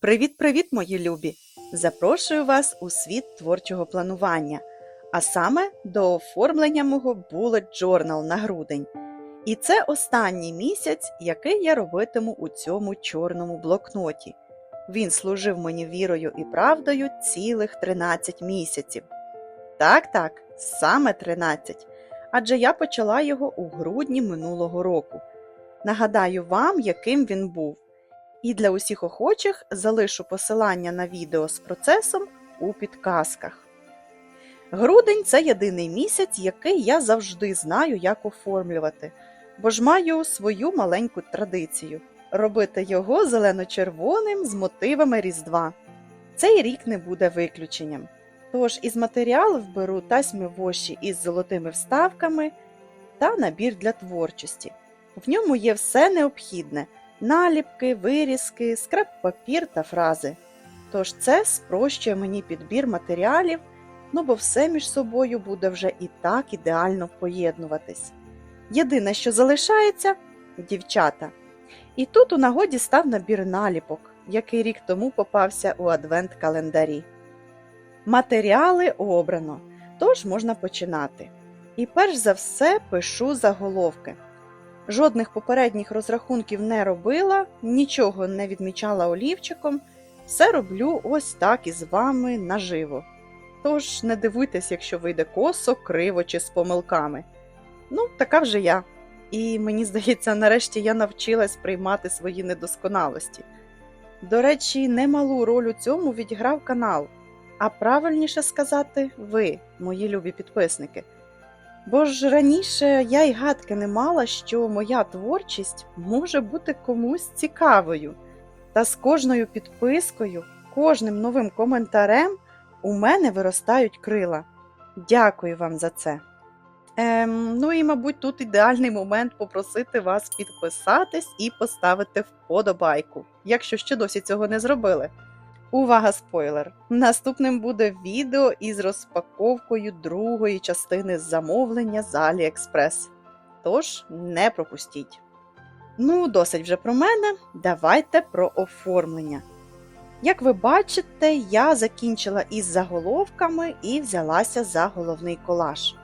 Привіт-привіт, мої любі! Запрошую вас у світ творчого планування, а саме до оформлення мого Bullet Journal на грудень. І це останній місяць, який я робитиму у цьому чорному блокноті. Він служив мені вірою і правдою цілих 13 місяців. Так, так, саме 13. Адже я почала його у грудні минулого року. Нагадаю вам, яким він був. І для усіх охочих залишу посилання на відео з процесом у підказках. Грудень це єдиний місяць, який я завжди знаю, як оформлювати, бо ж маю свою маленьку традицію робити його зелено-червоним з мотивами Різдва. Цей рік не буде виключенням. Тож із матеріалів беру тасьми воші із золотими вставками та набір для творчості. В ньому є все необхідне наліпки, вирізки, скраб-папір та фрази. Тож це спрощує мені підбір матеріалів, ну бо все між собою буде вже і так ідеально поєднуватись. Єдине, що залишається дівчата. І тут у нагоді став набір наліпок, який рік тому попався у адвент-календарі. Матеріали обрано, тож можна починати. І перш за все пишу заголовки. Жодних попередніх розрахунків не робила, нічого не відмічала олівчиком, все роблю ось так із вами наживо. Тож не дивуйтесь, якщо вийде косо, криво чи з помилками. Ну, така вже я. І мені здається, нарешті я навчилась приймати свої недосконалості. До речі, немалу роль у цьому відіграв канал, а правильніше сказати, ви, мої любі підписники. Бо ж раніше я й гадки не мала, що моя творчість може бути комусь цікавою. Та з кожною підпискою, кожним новим коментарем у мене виростають крила. Дякую вам за це. Ем, ну і, мабуть, тут ідеальний момент попросити вас підписатись і поставити вподобайку, якщо ще досі цього не зробили. Увага, спойлер! Наступним буде відео із розпаковкою другої частини замовлення з AliExpress. Тож не пропустіть. Ну, досить вже про мене. Давайте про оформлення. Як ви бачите, я закінчила із заголовками і взялася за головний колаж.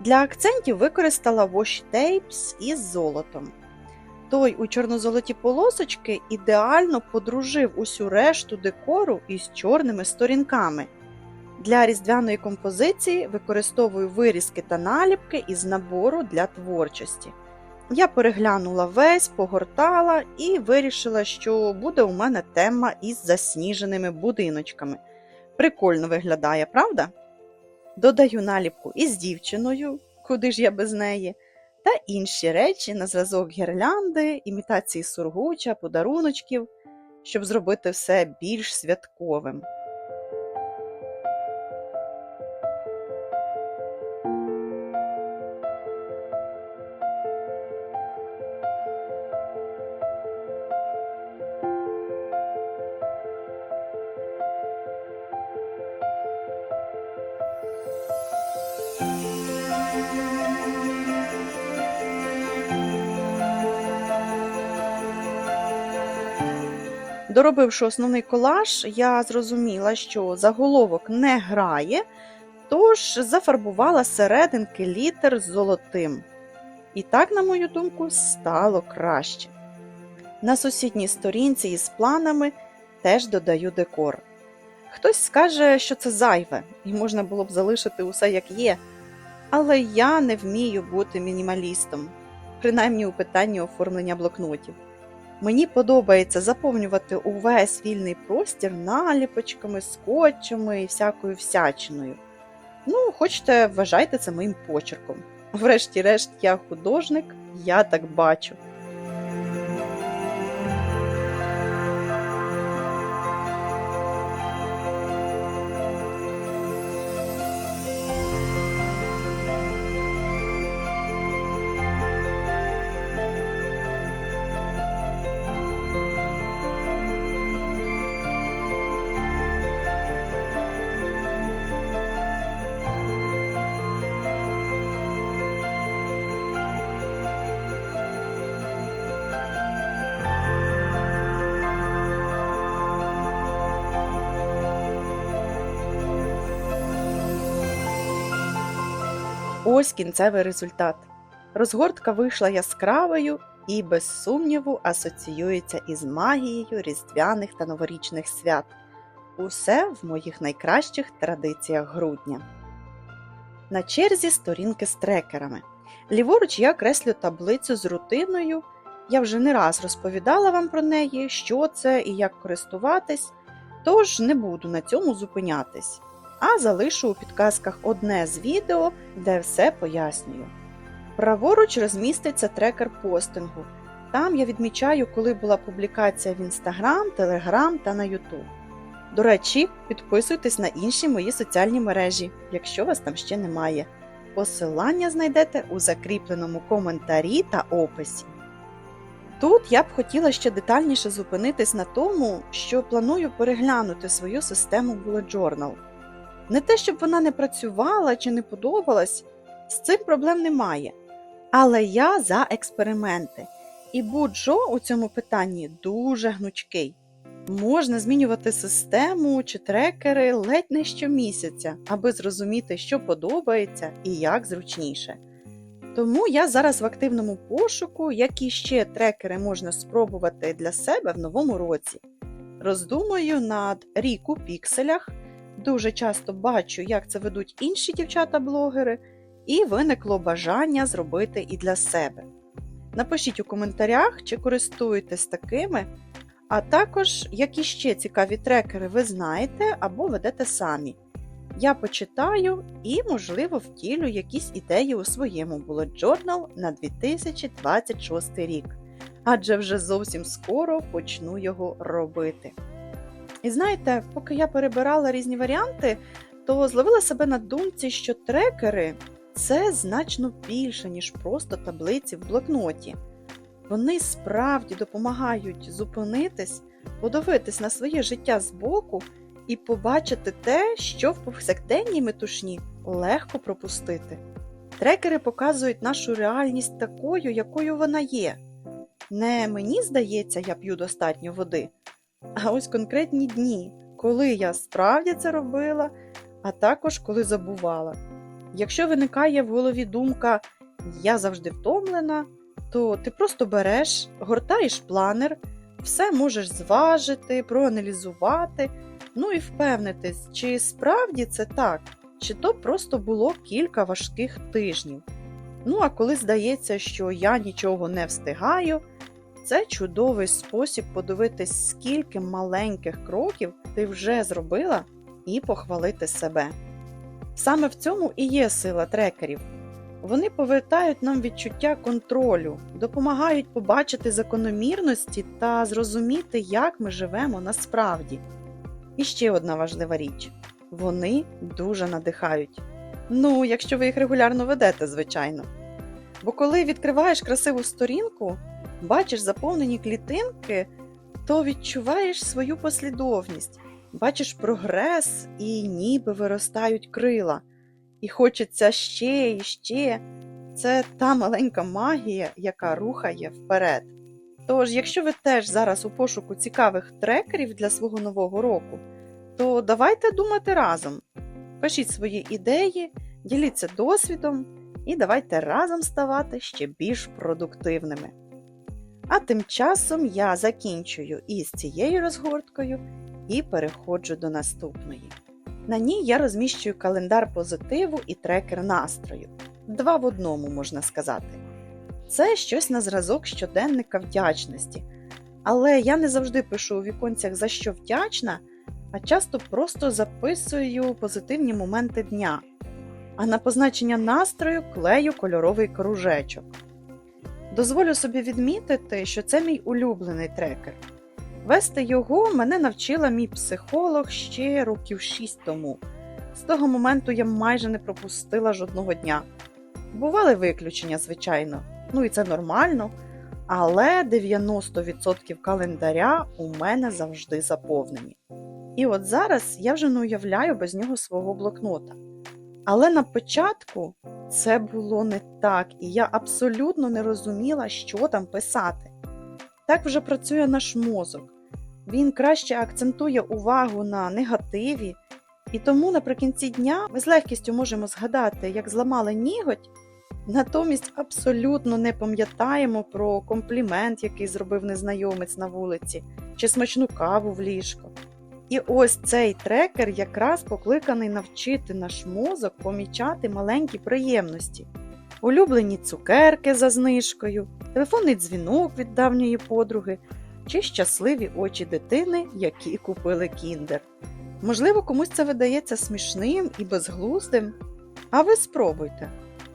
Для акцентів використала washi tapes із золотом. Той у чорно-золоті полосочки ідеально подружив усю решту декору із чорними сторінками. Для різдвяної композиції використовую вирізки та наліпки із набору для творчості. Я переглянула весь, погортала і вирішила, що буде у мене тема із засніженими будиночками. Прикольно виглядає, правда? Додаю наліпку із дівчиною, куди ж я без неї та інші речі на зразок гірлянди, імітації сургуча, подаруночків, щоб зробити все більш святковим. Доробивши основний колаж, я зрозуміла, що заголовок не грає, тож зафарбувала серединки літер золотим. І так, на мою думку, стало краще. На сусідній сторінці із планами теж додаю декор. Хтось скаже, що це зайве, і можна було б залишити усе як є. Але я не вмію бути мінімалістом, принаймні у питанні оформлення блокнотів. Мені подобається заповнювати увесь вільний простір наліпочками, скотчами і всякою всячиною. Ну, хочете, вважайте це моїм почерком. Врешті-решт, я художник, я так бачу. Ось кінцевий результат. Розгортка вийшла яскравою і, без сумніву, асоціюється із магією різдвяних та новорічних свят. Усе в моїх найкращих традиціях грудня. На черзі сторінки з трекерами. Ліворуч я креслю таблицю з рутиною. Я вже не раз розповідала вам про неї, що це і як користуватись, тож не буду на цьому зупинятись, а залишу у підказках одне з відео, де все пояснюю. Праворуч розміститься трекер постингу. Там я відмічаю, коли була публікація в Instagram, Telegram та на YouTube. До речі, підписуйтесь на інші мої соціальні мережі, якщо вас там ще немає. Посилання знайдете у закріпленому коментарі та описі. Тут я б хотіла ще детальніше зупинитись на тому, що планую переглянути свою систему Bullet Journal. Не те, щоб вона не працювала чи не подобалась, з цим проблем немає. Але я за експерименти. І Буджо у цьому питанні дуже гнучкий. Можна змінювати систему чи трекери ледь не щомісяця, аби зрозуміти, що подобається і як зручніше. Тому я зараз в активному пошуку, які ще трекери можна спробувати для себе в новому році. Роздумую над рік у пікселях, дуже часто бачу, як це ведуть інші дівчата-блогери, і виникло бажання зробити і для себе. Напишіть у коментарях, чи користуєтесь такими, а також які ще цікаві трекери ви знаєте або ведете самі. Я почитаю і, можливо, втілю якісь ідеї у своєму Bullet Journal на 2026 рік, адже вже зовсім скоро почну його робити. І знаєте, поки я перебирала різні варіанти, то зловила себе на думці, що трекери це значно більше, ніж просто таблиці в блокноті. Вони справді допомагають зупинитись, подивитись на своє життя збоку і побачити те, що в повсякденній метушні легко пропустити. Трекери показують нашу реальність такою, якою вона є. Не мені здається, я п'ю достатньо води, а ось конкретні дні, коли я справді це робила, а також коли забувала. Якщо виникає в голові думка Я завжди втомлена, то ти просто береш, гортаєш планер, все можеш зважити, проаналізувати, ну і впевнитись, чи справді це так, чи то просто було кілька важких тижнів. Ну а коли здається, що я нічого не встигаю, це чудовий спосіб подивитись, скільки маленьких кроків ти вже зробила, і похвалити себе. Саме в цьому і є сила трекерів. Вони повертають нам відчуття контролю, допомагають побачити закономірності та зрозуміти, як ми живемо насправді. І ще одна важлива річ вони дуже надихають. Ну, якщо ви їх регулярно ведете, звичайно. Бо коли відкриваєш красиву сторінку, бачиш заповнені клітинки, то відчуваєш свою послідовність, бачиш прогрес і ніби виростають крила. І хочеться ще і ще. Це та маленька магія, яка рухає вперед. Тож, якщо ви теж зараз у пошуку цікавих трекерів для свого нового року, то давайте думати разом. Пишіть свої ідеї, діліться досвідом і давайте разом ставати ще більш продуктивними. А тим часом я закінчую із цією розгорткою і переходжу до наступної. На ній я розміщую календар позитиву і трекер настрою. Два в одному, можна сказати. Це щось на зразок щоденника вдячності. Але я не завжди пишу у віконцях за що вдячна, а часто просто записую позитивні моменти дня. А на позначення настрою клею кольоровий кружечок. Дозволю собі відмітити, що це мій улюблений трекер. Вести його мене навчила мій психолог ще років 6 тому. З того моменту я майже не пропустила жодного дня. Бували виключення, звичайно, ну і це нормально. Але 90% календаря у мене завжди заповнені. І от зараз я вже не уявляю без нього свого блокнота. Але на початку це було не так, і я абсолютно не розуміла, що там писати. Так вже працює наш мозок. Він краще акцентує увагу на негативі І тому наприкінці дня ми з легкістю можемо згадати, як зламали ніготь, натомість абсолютно не пам'ятаємо про комплімент, який зробив незнайомець на вулиці, чи смачну каву в ліжко. І ось цей трекер якраз покликаний навчити наш мозок помічати маленькі приємності, улюблені цукерки за знижкою, телефонний дзвінок від давньої подруги чи щасливі очі дитини, які купили кіндер. Можливо, комусь це видається смішним і безглуздим, а ви спробуйте.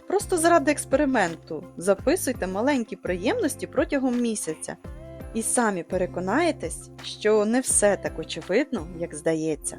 Просто заради експерименту записуйте маленькі приємності протягом місяця і самі переконаєтесь, що не все так очевидно, як здається.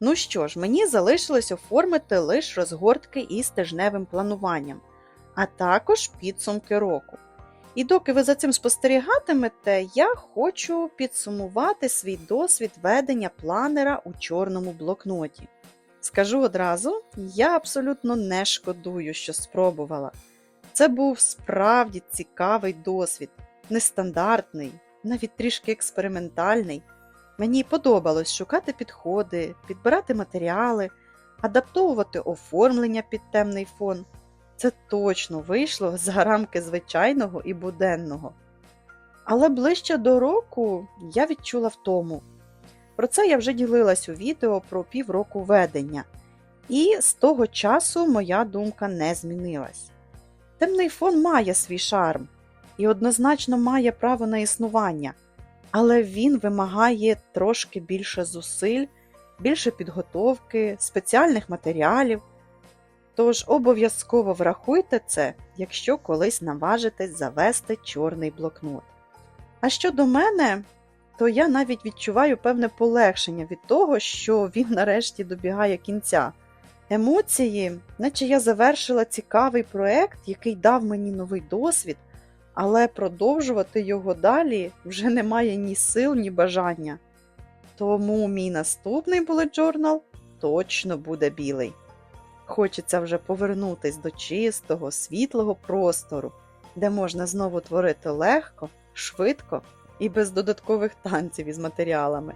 Ну що ж, мені залишилось оформити лише розгортки із тижневим плануванням, а також підсумки року. І доки ви за цим спостерігатимете, я хочу підсумувати свій досвід ведення планера у чорному блокноті. Скажу одразу, я абсолютно не шкодую, що спробувала. Це був справді цікавий досвід, нестандартний, навіть трішки експериментальний. Мені подобалось шукати підходи, підбирати матеріали, адаптовувати оформлення під темний фон. Це точно вийшло за рамки звичайного і буденного. Але ближче до року я відчула втому. Про це я вже ділилась у відео про півроку ведення, і з того часу моя думка не змінилась. Темний фон має свій шарм і однозначно має право на існування але він вимагає трошки більше зусиль, більше підготовки, спеціальних матеріалів. Тож обов'язково врахуйте це, якщо колись наважитесь завести чорний блокнот. А щодо мене, то я навіть відчуваю певне полегшення від того, що він нарешті добігає кінця. Емоції, наче я завершила цікавий проект, який дав мені новий досвід, але продовжувати його далі вже немає ні сил, ні бажання. Тому мій наступний bullet journal точно буде білий. Хочеться вже повернутись до чистого, світлого простору, де можна знову творити легко, швидко і без додаткових танців із матеріалами.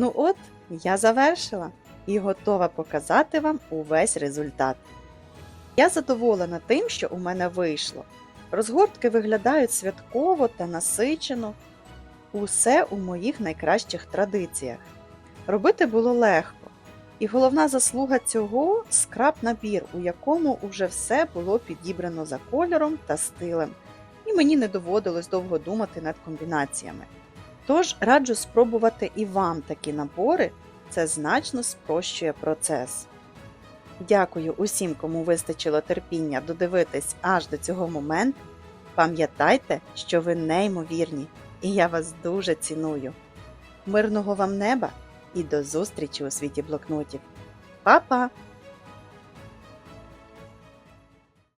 Ну от, я завершила і готова показати вам увесь результат. Я задоволена тим, що у мене вийшло. Розгортки виглядають святково та насичено. Усе у моїх найкращих традиціях. Робити було легко. І головна заслуга цього скраб набір, у якому уже все було підібрано за кольором та стилем, і мені не доводилось довго думати над комбінаціями. Тож раджу спробувати і вам такі набори, це значно спрощує процес. Дякую усім, кому вистачило терпіння додивитись аж до цього моменту. Пам'ятайте, що ви неймовірні, і я вас дуже ціную. Мирного вам неба і до зустрічі у світі блокнотів. Па-па!